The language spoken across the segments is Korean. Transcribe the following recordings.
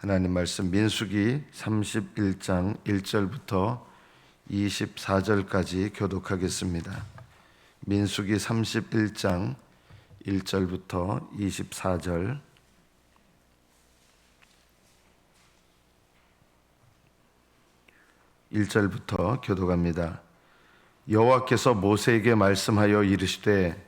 하나님 말씀 민수기 31장 1절부터 24절까지 교독하겠습니다. 민수기 31장 1절부터 24절 1절부터 교독합니다. 여호와께서 모세에게 말씀하여 이르시되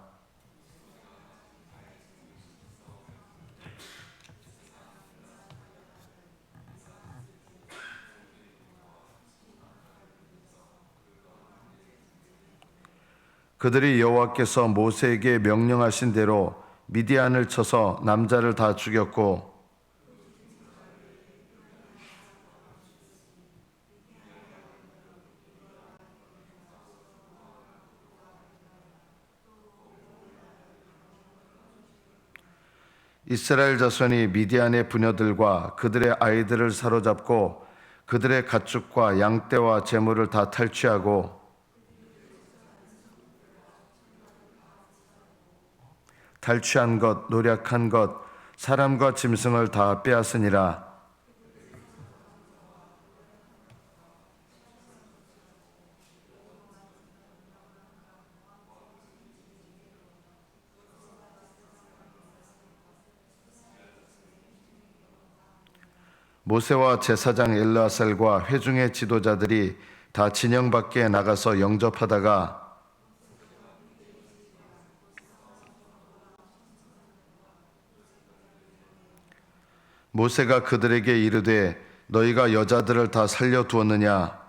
그들이 여호와께서 모세에게 명령하신 대로 미디안을 쳐서 남자를 다 죽였고 이스라엘 자손이 미디안의 부녀들과 그들의 아이들을 사로잡고 그들의 가축과 양떼와 재물을 다 탈취하고 탈취한 것, 노력한 것, 사람과 짐승을 다 빼앗으니라. 모세와 제사장 엘르아살과 회중의 지도자들이 다 진영 밖에 나가서 영접하다가 모세가 그들에게 이르되 너희가 여자들을 다 살려 두었느냐?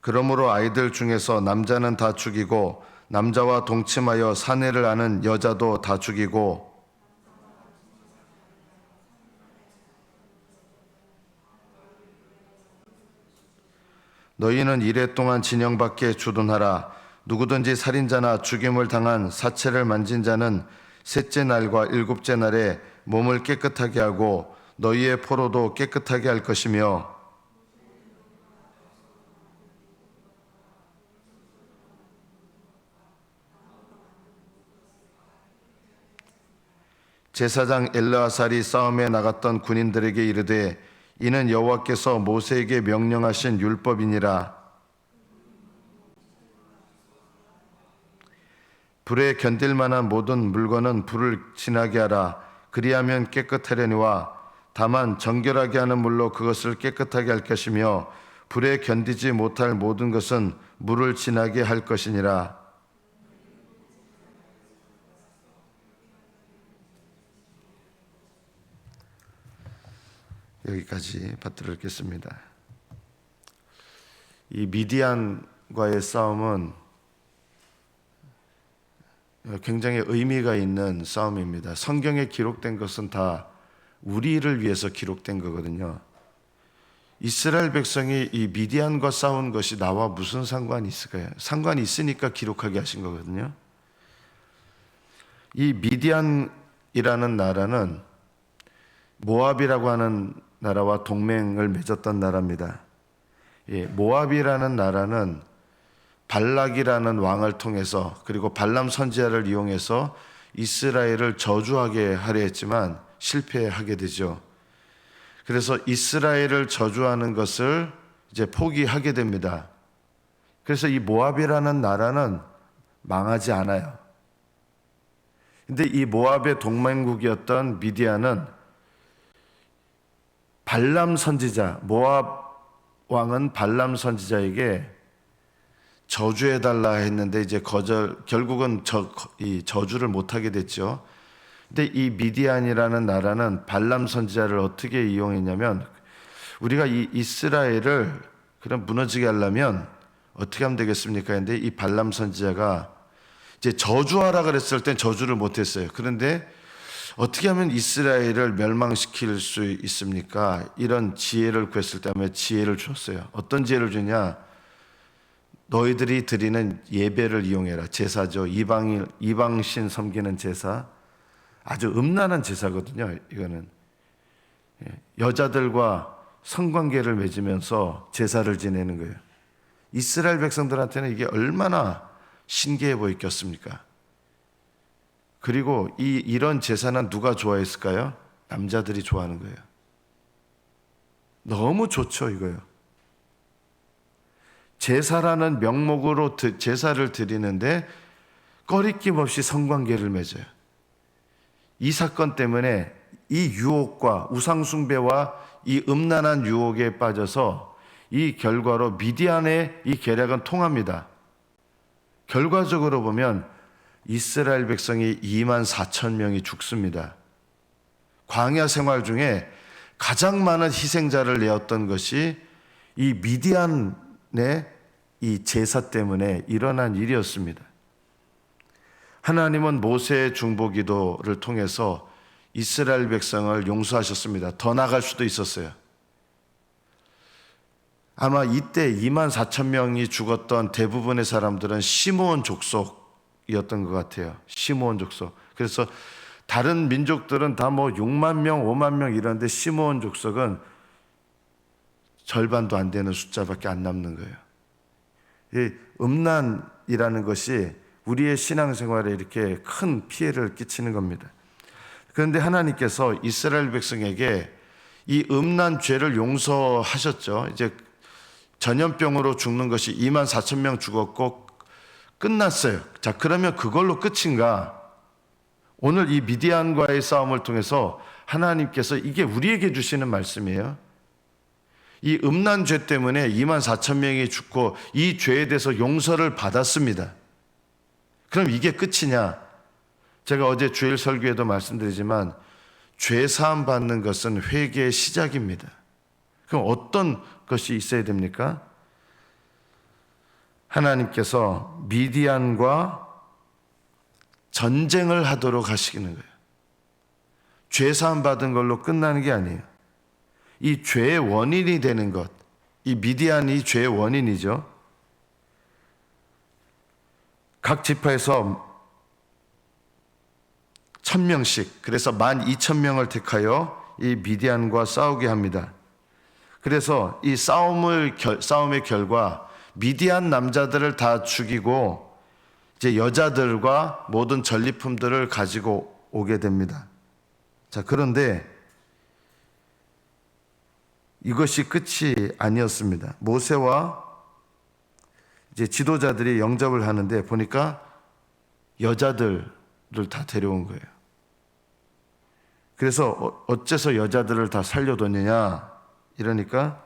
그러므로 아이들 중에서 남자는 다 죽이고 남자와 동침하여 사내를 아는 여자도 다 죽이고 너희는 이래 동안 진영 밖에 주둔하라. 누구든지 살인자나 죽임을 당한 사체를 만진 자는 셋째 날과 일곱째 날에 몸을 깨끗하게 하고 너희의 포로도 깨끗하게 할 것이며 제사장 엘르아살이 싸움에 나갔던 군인들에게 이르되 이는 여호와께서 모세에게 명령하신 율법이니라. 불에 견딜 만한 모든 물건은 불을 지나게 하라. 그리하면 깨끗하려니와 다만 정결하게 하는 물로 그것을 깨끗하게 할 것이며 불에 견디지 못할 모든 것은 물을 지나게 할 것이니라 여기까지 받들어 읽겠습니다. 이 미디안과의 싸움은 굉장히 의미가 있는 싸움입니다. 성경에 기록된 것은 다 우리를 위해서 기록된 거거든요. 이스라엘 백성이 이 미디안과 싸운 것이 나와 무슨 상관이 있을까요? 상관이 있으니까 기록하게 하신 거거든요. 이 미디안이라는 나라는 모압이라고 하는 나라와 동맹을 맺었던 나라입니다. 예, 모압이라는 나라는 발락이라는 왕을 통해서 그리고 발람 선지자를 이용해서 이스라엘을 저주하게 하려 했지만 실패하게 되죠. 그래서 이스라엘을 저주하는 것을 이제 포기하게 됩니다. 그래서 이 모압이라는 나라는 망하지 않아요. 근데 이 모압의 동맹국이었던 미디안은 발람 선지자 모압 왕은 발람 선지자에게 저주해 달라 했는데 이제 거절 결국은 저, 이 저주를 못 하게 됐죠. 근데 이 미디안이라는 나라는 발람 선지자를 어떻게 이용했냐면 우리가 이 이스라엘을 그럼 무너지게 하려면 어떻게 하면 되겠습니까? 근데 이 발람 선지자가 이제 저주하라 그랬을 땐 저주를 못 했어요. 그런데 어떻게 하면 이스라엘을 멸망시킬 수 있습니까? 이런 지혜를 구했을 때 지혜를 줬어요. 어떤 지혜를 주냐? 너희들이 드리는 예배를 이용해라. 제사죠. 이방인 이방신 섬기는 제사. 아주 음란한 제사거든요. 이거는 예, 여자들과 성관계를 맺으면서 제사를 지내는 거예요. 이스라엘 백성들한테는 이게 얼마나 신기해 보였겠습니까? 그리고 이 이런 제사는 누가 좋아했을까요? 남자들이 좋아하는 거예요. 너무 좋죠, 이거요. 제사라는 명목으로 드- 제사를 드리는데 꺼리낌 없이 성관계를 맺어요. 이 사건 때문에 이 유혹과 우상숭배와 이 음란한 유혹에 빠져서 이 결과로 미디안의 이 계략은 통합니다. 결과적으로 보면 이스라엘 백성이 2만 4천 명이 죽습니다. 광야 생활 중에 가장 많은 희생자를 내었던 것이 이 미디안의 이 제사 때문에 일어난 일이었습니다. 하나님은 모세의 중보 기도를 통해서 이스라엘 백성을 용서하셨습니다. 더 나갈 수도 있었어요. 아마 이때 2만 4천 명이 죽었던 대부분의 사람들은 시므온 족속 이었던 것 같아요. 시므온 족속. 그래서 다른 민족들은 다 뭐 6만 명, 5만 명 이런데 시므온 족속은 절반도 안 되는 숫자밖에 안 남는 거예요. 이 음란이라는 것이 우리의 신앙생활에 이렇게 큰 피해를 끼치는 겁니다. 그런데 하나님께서 이스라엘 백성에게 이 음란 죄를 용서하셨죠. 이제 전염병으로 죽는 것이 2만 4천 명 죽었고 끝났어요. 자, 그러면 그걸로 끝인가? 오늘 이 미디안과의 싸움을 통해서 하나님께서 이게 우리에게 주시는 말씀이에요. 이 음란 죄 때문에 2만 4천 명이 죽고 이 죄에 대해서 용서를 받았습니다. 그럼 이게 끝이냐? 제가 어제 주일 설교에도 말씀드리지만 죄 사함 받는 것은 회개의 시작입니다. 그럼 어떤 것이 있어야 됩니까? 하나님께서 미디안과 전쟁을 하도록 하시는 거예요. 죄 사함 받은 걸로 끝나는 게 아니에요. 이 죄의 원인이 되는 것, 이 미디안이 죄의 원인이죠. 각 지파에서 천 명씩, 그래서 만 이천 명을 택하여 이 미디안과 싸우게 합니다. 그래서 이 싸움을 결- 싸움의 결과 미디안 남자들을 다 죽이고 이제 여자들과 모든 전리품들을 가지고 오게 됩니다. 자, 그런데 이것이 끝이 아니었습니다. 모세와 이제 지도자들이 영접을 하는데 보니까 여자들을 다 데려온 거예요. 그래서 어- 어째서 여자들을 다 살려뒀느냐 이러니까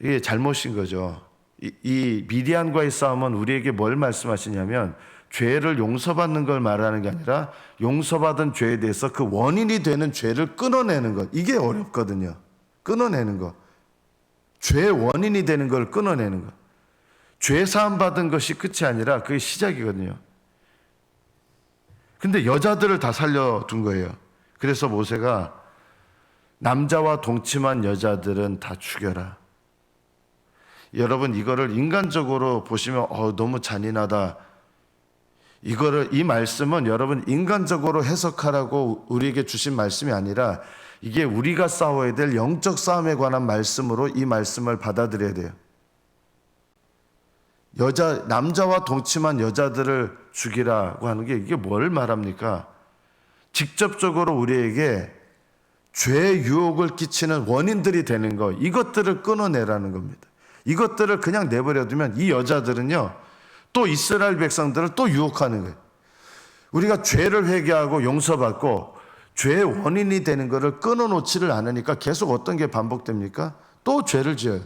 이게 잘못인 거죠. 이, 이 미디안과의 싸움은 우리에게 뭘 말씀하시냐면 죄를 용서받는 걸 말하는 게 아니라 용서받은 죄에 대해서 그 원인이 되는 죄를 끊어내는 것. 이게 어렵거든요. 끊어내는 것. 죄의 원인이 되는 걸 끊어내는 것. 죄 사함 받은 것이 끝이 아니라 그게 시작이거든요. 근데 여자들을 다 살려둔 거예요. 그래서 모세가 남자와 동침한 여자들은 다 죽여라. 여러분 이거를 인간적으로 보시면 어, 너무 잔인하다. 이거를 이 말씀은 여러분 인간적으로 해석하라고 우리에게 주신 말씀이 아니라 이게 우리가 싸워야 될 영적 싸움에 관한 말씀으로 이 말씀을 받아들여야 돼요. 여자 남자와 동침한 여자들을 죽이라고 하는 게 이게 뭘 말합니까? 직접적으로 우리에게 죄의 유혹을 끼치는 원인들이 되는 거 이것들을 끊어내라는 겁니다. 이것들을 그냥 내버려 두면 이 여자들은요 또 이스라엘 백성들을 또 유혹하는 거예요. 우리가 죄를 회개하고 용서받고 죄의 원인이 되는 것을 끊어놓지를 않으니까 계속 어떤 게 반복됩니까? 또 죄를 지어요.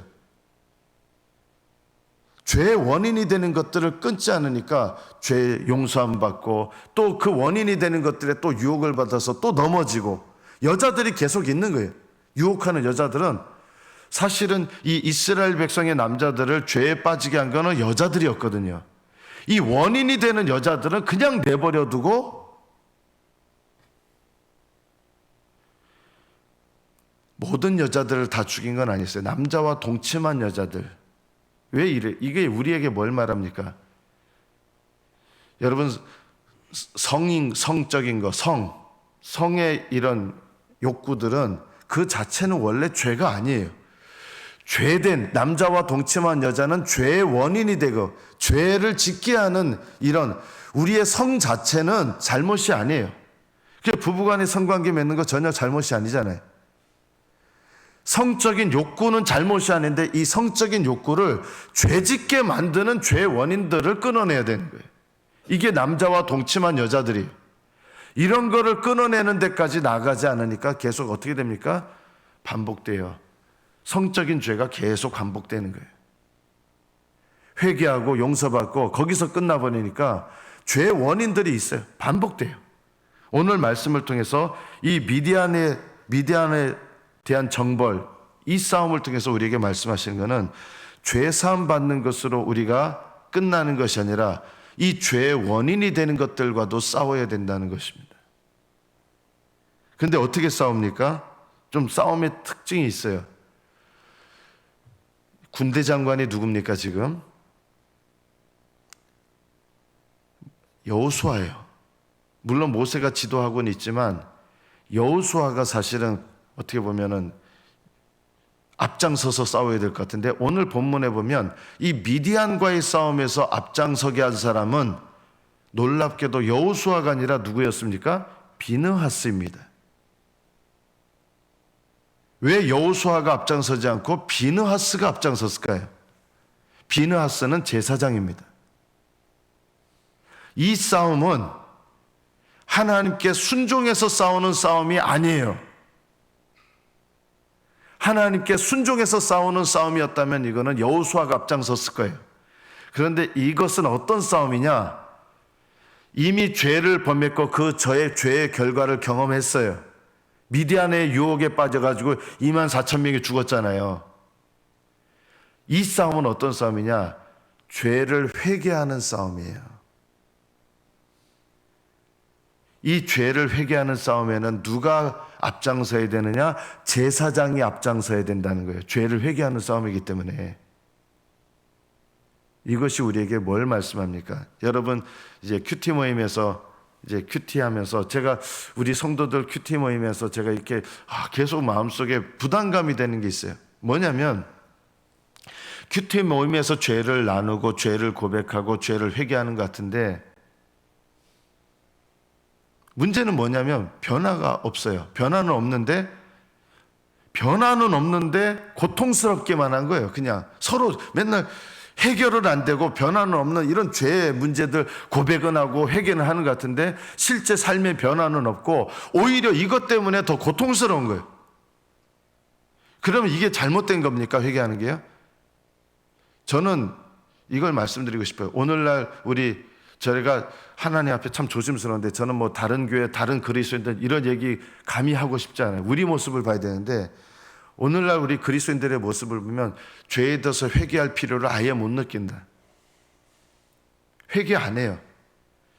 죄의 원인이 되는 것들을 끊지 않으니까 죄 용서함 받고 또 그 원인이 되는 것들에 또 유혹을 받아서 또 넘어지고 여자들이 계속 있는 거예요. 유혹하는 여자들은 사실은 이 이스라엘 백성의 남자들을 죄에 빠지게 한 거는 여자들이었거든요. 이 원인이 되는 여자들은 그냥 내버려 두고 모든 여자들을 다 죽인 건 아니었어요. 남자와 동침한 여자들. 왜 이래? 이게 우리에게 뭘 말합니까? 여러분 성인 성적인 거, 성, 성의 이런 욕구들은 그 자체는 원래 죄가 아니에요. 죄된 남자와 동침한 여자는 죄의 원인이 되고 죄를 짓게 하는 이런 우리의 성 자체는 잘못이 아니에요. 그 부부간의 성관계 맺는 거 전혀 잘못이 아니잖아요. 성적인 욕구는 잘못이 아닌데 이 성적인 욕구를 죄짓게 만드는 죄의 원인들을 끊어내야 되는 거예요. 이게 남자와 동침한 여자들이 이런 거를 끊어내는 데까지 나가지 않으니까 계속 어떻게 됩니까? 반복돼요. 성적인 죄가 계속 반복되는 거예요. 회개하고 용서받고 거기서 끝나버리니까 죄의 원인들이 있어요. 반복돼요. 오늘 말씀을 통해서 이 미디안의 미디안에 대한 정벌 이 싸움을 통해서 우리에게 말씀하시는 것은 죄 사함 받는 것으로 우리가 끝나는 것이 아니라 이 죄의 원인이 되는 것들과도 싸워야 된다는 것입니다. 근데 어떻게 싸웁니까? 좀 싸움의 특징이 있어요. 군대 장관이 누굽니까 지금? 여호수아예요. 물론 모세가 지도하고는 있지만 여호수아가 사실은 어떻게 보면은 앞장서서 싸워야 될 것 같은데 오늘 본문에 보면 이 미디안과의 싸움에서 앞장서게 한 사람은 놀랍게도 여호수아가 아니라 누구였습니까? 비느하스입니다. 왜 여호수아가 앞장서지 않고 비느하스가 앞장섰을까요? 비느하스는 제사장입니다. 이 싸움은 하나님께 순종해서 싸우는 싸움이 아니에요. 하나님께 순종해서 싸우는 싸움이었다면 이거는 여호수아가 앞장섰을 거예요. 그런데 이것은 어떤 싸움이냐? 이미 죄를 범했고 그 저의 죄의 결과를 경험했어요. 미디안의 유혹에 빠져가지고 2만 4천 명이 죽었잖아요. 이 싸움은 어떤 싸움이냐? 죄를 회개하는 싸움이에요. 이 죄를 회개하는 싸움에는 누가 앞장서야 되느냐? 제사장이 앞장서야 된다는 거예요. 죄를 회개하는 싸움이기 때문에. 이것이 우리에게 뭘 말씀합니까? 여러분, 이제 큐티 모임에서 이제 큐티 하면서 제가 우리 성도들 큐티 모임에서 제가 이렇게 아, 계속 마음속에 부담감이 되는 게 있어요. 뭐냐면 큐티 모임에서 죄를 나누고 죄를 고백하고 죄를 회개하는 것 같은데 문제는 뭐냐면 변화가 없어요. 변화는 없는데 변화는 없는데 고통스럽게만 한 거예요. 그냥 서로 맨날 해결은 안 되고 변화는 없는 이런 죄의 문제들 고백은 하고 회개는 하는 것 같은데 실제 삶의 변화는 없고 오히려 이것 때문에 더 고통스러운 거예요. 그러면 이게 잘못된 겁니까? 회개하는 게요? 저는 이걸 말씀드리고 싶어요. 오늘날 우리 저희가 하나님 앞에 참 조심스러운데 저는 뭐 다른 교회, 다른 그리스도인들 이런 얘기 감히 하고 싶지 않아요. 우리 모습을 봐야 되는데 오늘날 우리 그리스도인들의 모습을 보면 죄에 대해서 회개할 필요를 아예 못 느낀다. 회개 안 해요.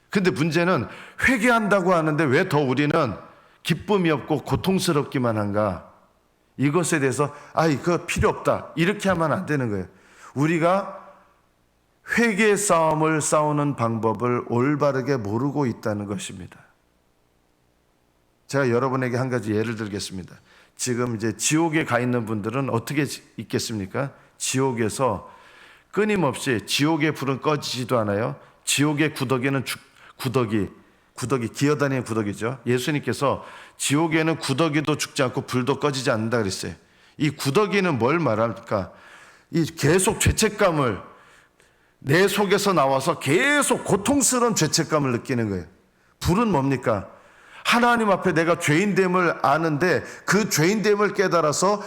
근데 문제는 회개한다고 하는데 왜 더 우리는 기쁨이 없고 고통스럽기만 한가? 이것에 대해서 아이 그거 필요 없다. 이렇게 하면 안 되는 거예요. 우리가 회개 싸움을 싸우는 방법을 올바르게 모르고 있다는 것입니다. 제가 여러분에게 한 가지 예를 들겠습니다. 지금 이제 지옥에 가 있는 분들은 어떻게 있겠습니까? 지옥에서 끊임없이 지옥의 불은 꺼지지도 않아요. 지옥의 구더기는 죽, 구더기, 구더기 기어다니는 구더기죠. 예수님께서 지옥에는 구더기도 죽지 않고 불도 꺼지지 않는다 그랬어요. 이 구더기는 뭘 말합니까? 이 계속 죄책감을 내 속에서 나와서 계속 고통스러운 죄책감을 느끼는 거예요. 불은 뭡니까? 하나님 앞에 내가 죄인됨을 아는데 그 죄인됨을 깨달아서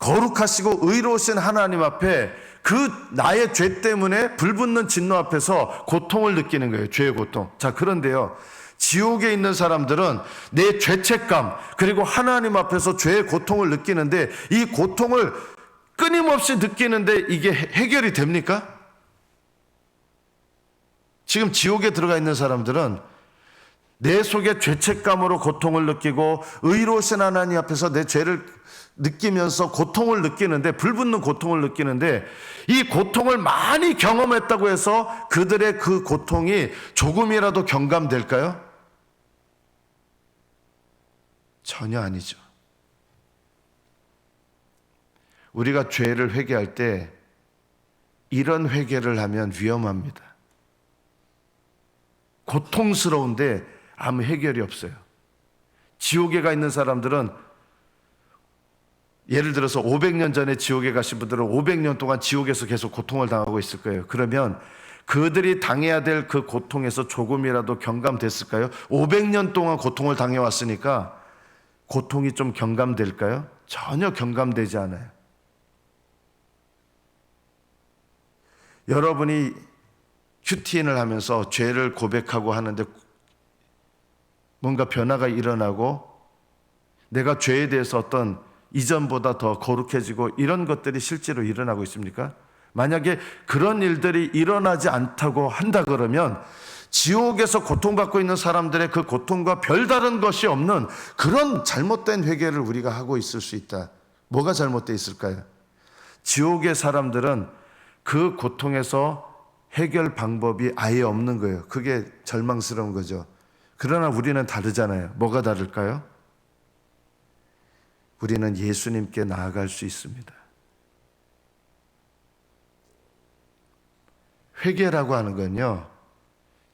거룩하시고 의로우신 하나님 앞에 그 나의 죄 때문에 불붙는 진노 앞에서 고통을 느끼는 거예요. 죄의 고통. 자, 그런데요. 지옥에 있는 사람들은 내 죄책감 그리고 하나님 앞에서 죄의 고통을 느끼는데 이 고통을 끊임없이 느끼는데 이게 해- 해결이 됩니까? 지금 지옥에 들어가 있는 사람들은 내 속에 죄책감으로 고통을 느끼고 의로우신 하나님 앞에서 내 죄를 느끼면서 고통을 느끼는데 불붙는 고통을 느끼는데 이 고통을 많이 경험했다고 해서 그들의 그 고통이 조금이라도 경감될까요? 전혀 아니죠. 우리가 죄를 회개할 때 이런 회개를 하면 위험합니다. 고통스러운데 아무 해결이 없어요. 지옥에 가 있는 사람들은 예를 들어서 500년 전에 지옥에 가신 분들은 500년 동안 지옥에서 계속 고통을 당하고 있을 거예요. 그러면 그들이 당해야 될 그 고통에서 조금이라도 경감됐을까요? 500년 동안 고통을 당해왔으니까 고통이 좀 경감될까요? 전혀 경감되지 않아요. 여러분이 큐티인을 하면서 죄를 고백하고 하는데 뭔가 변화가 일어나고 내가 죄에 대해서 어떤 이전보다 더 거룩해지고 이런 것들이 실제로 일어나고 있습니까? 만약에 그런 일들이 일어나지 않다고 한다 그러면 지옥에서 고통받고 있는 사람들의 그 고통과 별다른 것이 없는 그런 잘못된 회개를 우리가 하고 있을 수 있다. 뭐가 잘못되어 있을까요? 지옥의 사람들은 그 고통에서 해결 방법이 아예 없는 거예요. 그게 절망스러운 거죠. 그러나 우리는 다르잖아요. 뭐가 다를까요? 우리는 예수님께 나아갈 수 있습니다. 회개라고 하는 건요.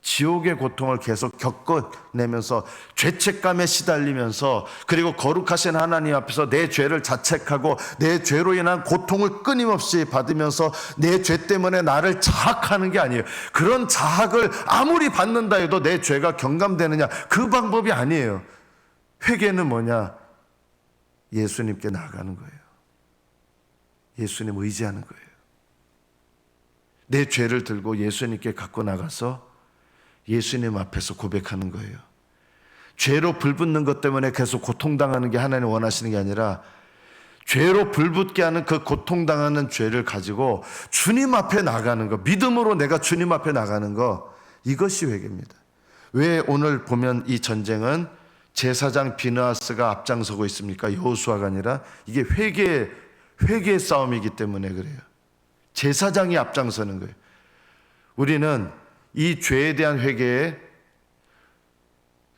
지옥의 고통을 계속 겪어내면서 죄책감에 시달리면서 그리고 거룩하신 하나님 앞에서 내 죄를 자책하고 내 죄로 인한 고통을 끊임없이 받으면서 내 죄 때문에 나를 자학하는 게 아니에요. 그런 자학을 아무리 받는다 해도 내 죄가 경감되느냐 그 방법이 아니에요. 회개는 뭐냐? 예수님께 나아가는 거예요. 예수님 의지하는 거예요. 내 죄를 들고 예수님께 갖고 나가서 예수님 앞에서 고백하는 거예요. 죄로 불붙는 것 때문에 계속 고통당하는 게 하나님 원하시는 게 아니라 죄로 불붙게 하는 그 고통당하는 죄를 가지고 주님 앞에 나가는 거, 믿음으로 내가 주님 앞에 나가는 거, 이것이 회개입니다. 왜 오늘 보면 이 전쟁은 제사장 비나스가 앞장서고 있습니까? 여호수아가 아니라 이게 회개 회개의 싸움이기 때문에 그래요. 제사장이 앞장서는 거예요. 우리는 이 죄에 대한 회개에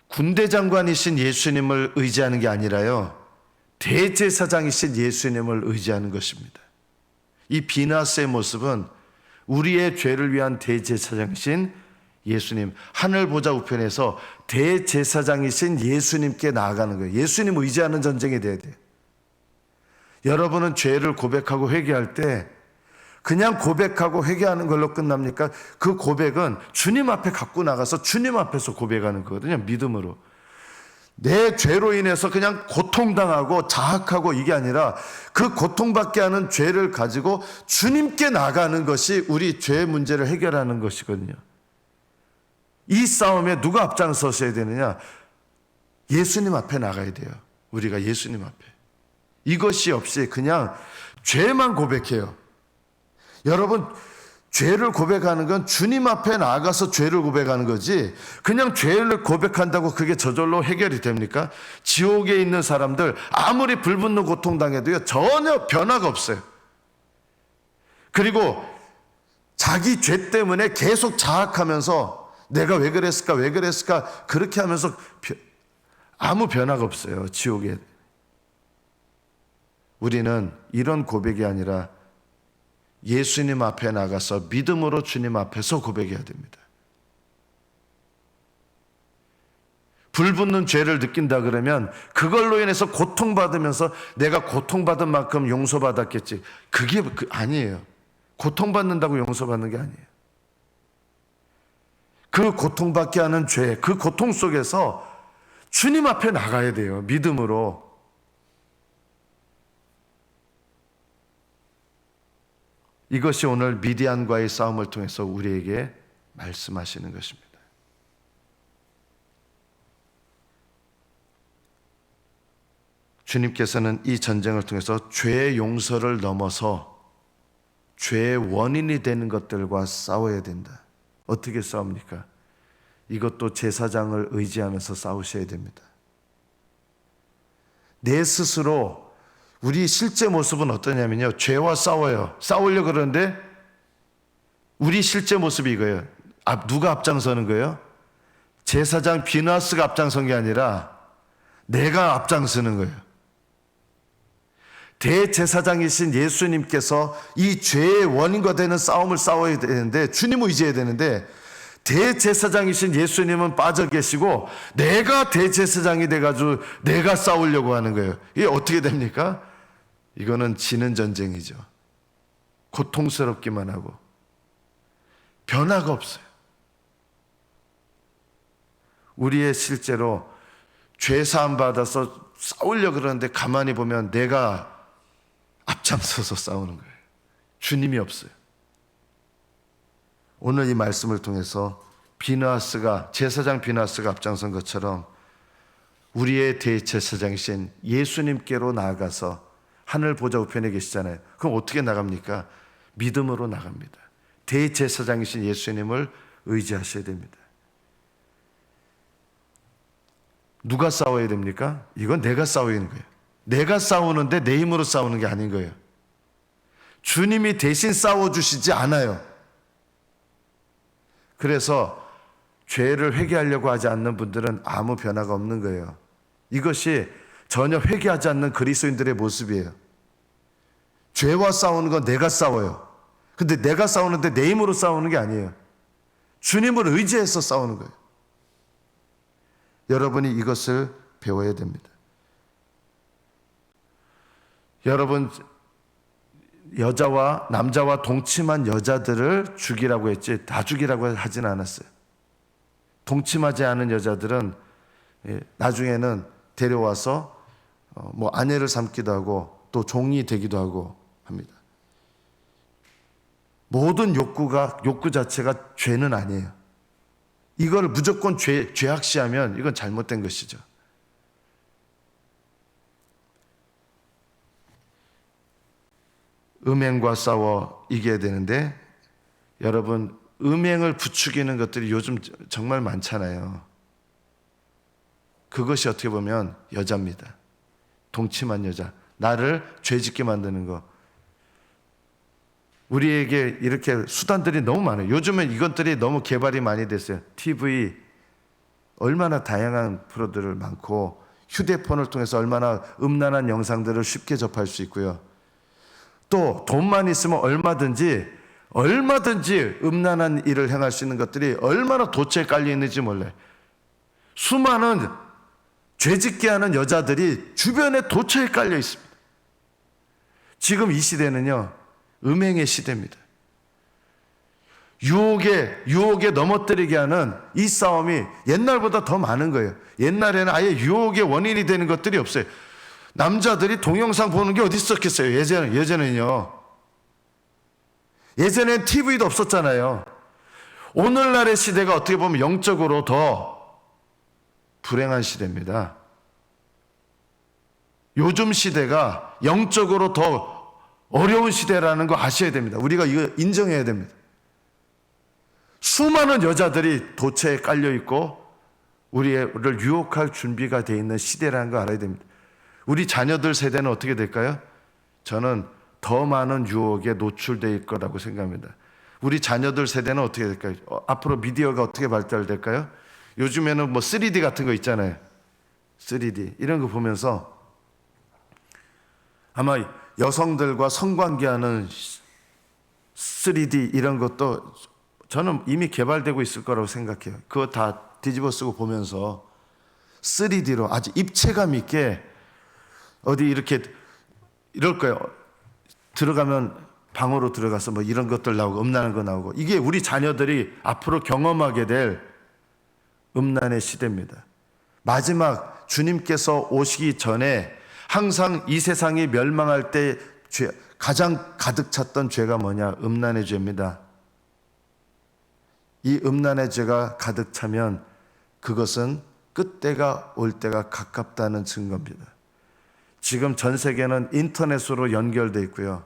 군대 장관이신 예수님을 의지하는 게 아니라요. 대제사장이신 예수님을 의지하는 것입니다. 이 비나스의 모습은 우리의 죄를 위한 대제사장이신 예수님, 하늘 보좌 우편에서 대제사장이신 예수님께 나아가는 거예요. 예수님 의지하는 전쟁이 돼야 돼요. 여러분은 죄를 고백하고 회개할 때 그냥 고백하고 회개하는 걸로 끝납니까? 그 고백은 주님 앞에 갖고 나가서 주님 앞에서 고백하는 거거든요. 믿음으로. 내 죄로 인해서 그냥 고통당하고 자학하고 이게 아니라 그 고통받게 하는 죄를 가지고 주님께 나가는 것이 우리 죄 문제를 해결하는 것이거든요. 이 싸움에 누가 앞장서셔야 되느냐? 예수님 앞에 나가야 돼요. 우리가 예수님 앞에. 이것이 없이 그냥 죄만 고백해요. 여러분, 죄를 고백하는 건 주님 앞에 나아가서 죄를 고백하는 거지, 그냥 죄를 고백한다고 그게 저절로 해결이 됩니까? 지옥에 있는 사람들, 아무리 불붙는 고통 당해도요, 전혀 변화가 없어요. 그리고 자기 죄 때문에 계속 자학하면서 내가 왜 그랬을까, 왜 그랬을까, 그렇게 하면서 벼- 아무 변화가 없어요, 지옥에. 우리는 이런 고백이 아니라 예수님 앞에 나가서 믿음으로 주님 앞에서 고백해야 됩니다. 불붙는 죄를 느낀다 그러면 그걸로 인해서 고통받으면서 내가 고통받은 만큼 용서받았겠지. 그게 그- 아니에요. 고통받는다고 용서받는 게 아니에요. 그 고통받게 하는 죄, 그 고통 속에서 주님 앞에 나가야 돼요. 믿음으로. 이것이 오늘 미디안과의 싸움을 통해서 우리에게 말씀하시는 것입니다. 주님께서는 이 전쟁을 통해서 죄의 용서를 넘어서 죄의 원인이 되는 것들과 싸워야 된다. 어떻게 싸웁니까? 이것도 제사장을 의지하면서 싸우셔야 됩니다. 내 스스로 우리 실제 모습은 어떠냐면요. 죄와 싸워요. 싸우려 그러는데 우리 실제 모습이 이거예요. 앞, 누가 앞장서는 거예요? 제사장 비나스가 앞장선 게 아니라 내가 앞장서는 거예요. 대제사장이신 예수님께서 이 죄의 원인과 되는 싸움을 싸워야 되는데 주님을 의지해야 되는데 대제사장이신 예수님은 빠져 계시고 내가 대제사장이 돼가지고 내가 싸우려고 하는 거예요. 이게 어떻게 됩니까? 이거는 지는 전쟁이죠. 고통스럽기만 하고 변화가 없어요. 우리의 실제로 죄 사함 받아서 싸우려 그러는데 가만히 보면 내가 앞장서서 싸우는 거예요. 주님이 없어요. 오늘 이 말씀을 통해서 비나스가 제사장 비나스가 앞장선 것처럼 우리의 대제사장이신 예수님께로 나아가서 하늘 보좌 우편에 계시잖아요. 그럼 어떻게 나갑니까? 믿음으로 나갑니다. 대제사장이신 예수님을 의지하셔야 됩니다. 누가 싸워야 됩니까? 이건 내가 하는 거예요. 내가 싸우는데 내 힘으로 싸우는 게 아닌 거예요. 주님이 대신 싸워주시지 않아요. 그래서 죄를 회개하려고 하지 않는 분들은 아무 변화가 없는 거예요. 이것이 전혀 회개하지 않는 그리스도인들의 모습이에요. 죄와 싸우는 건 내가 싸워요. 근데 내가 싸우는데 내 힘으로 싸우는 게 아니에요. 주님을 의지해서 싸우는 거예요. 여러분이 이것을 배워야 됩니다. 여러분 여자와 남자와 동침한 여자들을 죽이라고 했지 다 죽이라고 하진 않았어요. 동침하지 않은 여자들은 예, 나중에는 데려와서 어, 뭐 아내를 삼기도 하고 또 종이 되기도 하고. 모든 욕구가 욕구 자체가 죄는 아니에요. 이걸 무조건 죄 죄악시하면 이건 잘못된 것이죠. 음행과 싸워 이겨야 되는데 여러분 음행을 부추기는 것들이 요즘 정말 많잖아요. 그것이 어떻게 보면 여자입니다. 동침한 여자. 나를 죄 짓게 만드는 거. 우리에게 이렇게 수단들이 너무 많아요. 요즘은 이것들이 너무 개발이 많이 됐어요. TV 얼마나 다양한 프로들을 많고 휴대폰을 통해서 얼마나 음란한 영상들을 쉽게 접할 수 있고요. 또 돈만 있으면 얼마든지 얼마든지 음란한 일을 행할 수 있는 것들이 얼마나 도처에 깔려 있는지 몰라요. 수많은 죄짓게 하는 여자들이 주변에 도처에 깔려 있습니다. 지금 이 시대는요, 음행의 시대입니다. 유혹에, 유혹에 넘어뜨리게 하는 이 싸움이 옛날보다 더 많은 거예요. 옛날에는 아예 유혹의 원인이 되는 것들이 없어요. 남자들이 동영상 보는 게 어디 있었겠어요? 예전, 예전에는요. 예전엔 TV도 없었잖아요. 오늘날의 시대가 어떻게 보면 영적으로 더 불행한 시대입니다. 요즘 시대가 영적으로 더 어려운 시대라는 거 아셔야 됩니다. 우리가 이거 인정해야 됩니다. 수많은 여자들이 도처에 깔려 있고 우리를 유혹할 준비가 되어 있는 시대라는 거 알아야 됩니다. 우리 자녀들 세대는 어떻게 될까요? 저는 더 많은 유혹에 노출될 거라고 생각합니다. 우리 자녀들 세대는 어떻게 될까요? 어, 앞으로 미디어가 어떻게 발달될까요? 요즘에는 뭐 3D 같은 거 있잖아요. 3D 이런 거 보면서 아마 여성들과 성관계하는 3D 이런 것도 저는 이미 개발되고 있을 거라고 생각해요. 그거 다 뒤집어 쓰고 보면서 3D로 아주 입체감 있게 어디 이렇게 이럴 거예요. 들어가면 방으로 들어가서 뭐 이런 것들 나오고 음란한 거 나오고 이게 우리 자녀들이 앞으로 경험하게 될 음란의 시대입니다. 마지막 주님께서 오시기 전에 항상 이 세상이 멸망할 때 가장 가득 찼던 죄가 뭐냐? 음란의 죄입니다. 이 음란의 죄가 가득 차면 그것은 끝때가 올 때가 가깝다는 증거입니다. 지금 전 세계는 인터넷으로 연결돼 있고요.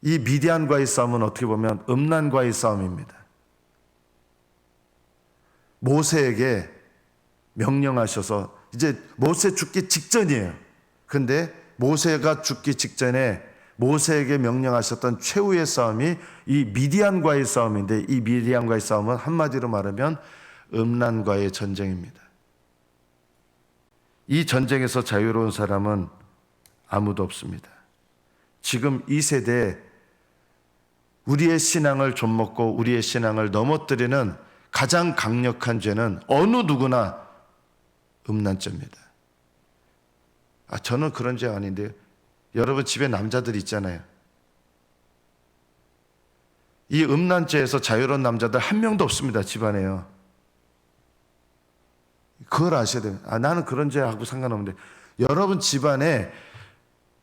이 미디안과의 싸움은 어떻게 보면 음란과의 싸움입니다. 모세에게 명령하셔서 이제 모세 죽기 직전이에요. 근데 모세가 죽기 직전에 모세에게 명령하셨던 최후의 싸움이 이 미디안과의 싸움인데 이 미디안과의 싸움은 한마디로 말하면 음란과의 전쟁입니다. 이 전쟁에서 자유로운 사람은 아무도 없습니다. 지금 이 세대에 우리의 신앙을 좀먹고 우리의 신앙을 넘어뜨리는 가장 강력한 죄는 어느 누구나 음란죄입니다. 아, 저는 그런 죄 아닌데요. 여러분 집에 남자들 있잖아요. 이 음란죄에서 자유로운 남자들 한 명도 없습니다. 집안에요. 그걸 아셔야 돼요. 아, 나는 그런 죄하고 상관없는데. 여러분 집안에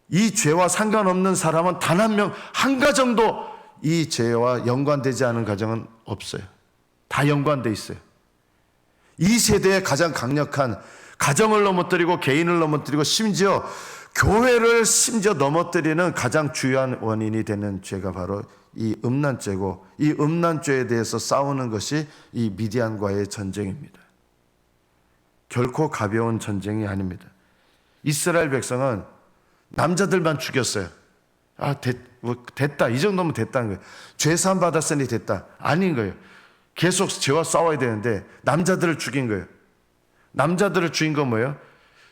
이 죄와 상관없는 사람은 단 한 명, 한 가정도 이 죄와 연관되지 않은 가정은 없어요. 다 연관돼 있어요. 이 세대의 가장 강력한 가정을 넘어뜨리고 개인을 넘어뜨리고 심지어 교회를 심지어 넘어뜨리는 가장 주요한 원인이 되는 죄가 바로 이 음란죄고 이 음란죄에 대해서 싸우는 것이 이 미디안과의 전쟁입니다. 결코 가벼운 전쟁이 아닙니다. 이스라엘 백성은 남자들만 죽였어요. 아, 됐, 뭐 됐다. 이 정도면 됐다는 거예요. 죄사함 받았으니 됐다. 아닌 거예요. 계속 죄와 싸워야 되는데 남자들을 죽인 거예요. 남자들을 죽인 건 뭐예요?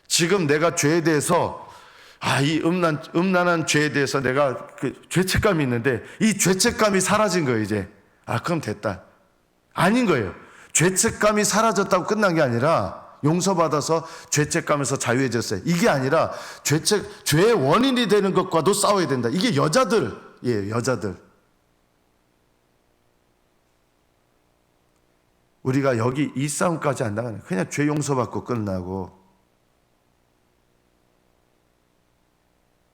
지금 내가 죄에 대해서 아, 이 음란, 음란한 죄에 대해서 내가 그 죄책감이 있는데 이 죄책감이 사라진 거예요, 이제. 아, 그럼 됐다. 아닌 거예요. 죄책감이 사라졌다고 끝난 게 아니라 용서받아서 죄책감에서 자유해졌어요. 이게 아니라 죄책, 죄의 원인이 되는 것과도 싸워야 된다. 이게 여자들, 예, 여자들. 우리가 여기 이 싸움까지 안 나가는 그냥 죄 용서받고 끝나고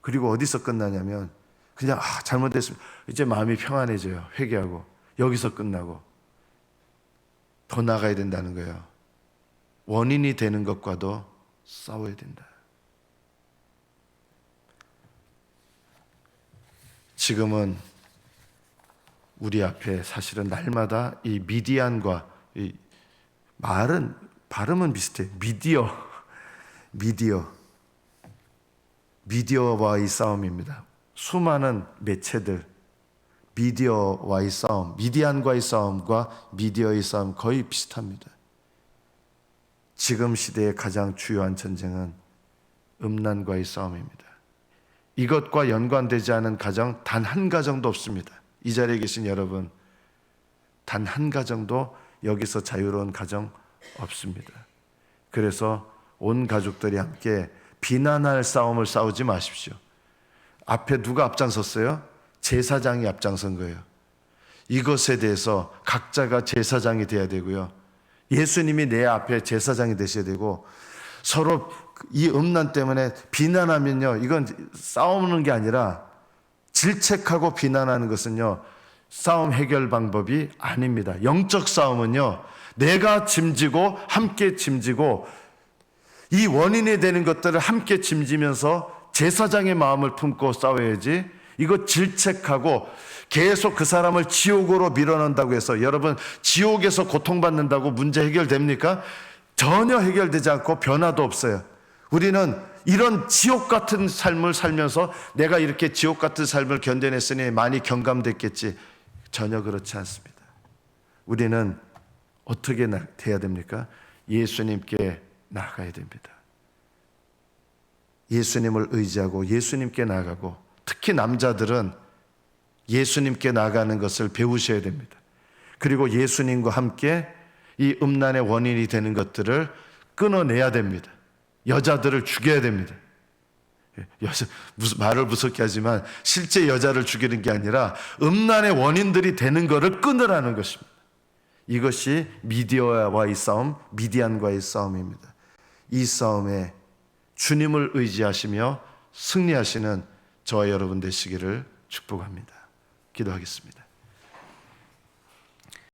그리고 어디서 끝나냐면 그냥 아 잘못됐습니다. 이제 마음이 평안해져요. 회개하고 여기서 끝나고 더 나가야 된다는 거예요. 원인이 되는 것과도 싸워야 된다. 지금은 우리 앞에 사실은 날마다 이 미디안과 이 말은 발음은 비슷해. 미디어, 미디어, 미디어와의 싸움입니다. 수많은 매체들, 미디어와의 싸움, 미디안과의 싸움과 미디어의 싸움 거의 비슷합니다. 지금 시대의 가장 주요한 전쟁은 음란과의 싸움입니다. 이것과 연관되지 않은 가정 단 한 가정도 없습니다. 이 자리에 계신 여러분, 단 한 가정도 여기서 자유로운 가정 없습니다. 그래서 온 가족들이 함께 비난할 싸움을 싸우지 마십시오. 앞에 누가 앞장섰어요? 제사장이 앞장선 거예요. 이것에 대해서 각자가 제사장이 돼야 되고요. 예수님이 내 앞에 제사장이 되셔야 되고 서로 이 음란 때문에 비난하면요. 이건 싸우는 게 아니라 질책하고 비난하는 것은요. 싸움 해결 방법이 아닙니다. 영적 싸움은요. 내가 짐지고 함께 짐지고 이 원인이 되는 것들을 함께 짐지면서 제사장의 마음을 품고 싸워야지 이거 질책하고 계속 그 사람을 지옥으로 밀어넣는다고 해서 여러분 지옥에서 고통받는다고 문제 해결됩니까? 전혀 해결되지 않고 변화도 없어요. 우리는 이런 지옥 같은 삶을 살면서 내가 이렇게 지옥 같은 삶을 견뎌냈으니 많이 경감됐겠지. 전혀 그렇지 않습니다. 우리는 어떻게 돼야 됩니까? 예수님께 나가야 됩니다. 예수님을 의지하고 예수님께 나가고 특히 남자들은 예수님께 나가는 것을 배우셔야 됩니다. 그리고 예수님과 함께 이 음란의 원인이 되는 것들을 끊어내야 됩니다. 여자들을 죽여야 됩니다. 여자, 무슨 말을 무섭게 하지만 실제 여자를 죽이는 게 아니라 음란의 원인들이 되는 것을 끊으라는 것입니다. 이것이 미디어와의 싸움, 미디안과의 싸움입니다. 이 싸움에 주님을 의지하시며 승리하시는 저와 여러분 되시기를 축복합니다. 기도하겠습니다.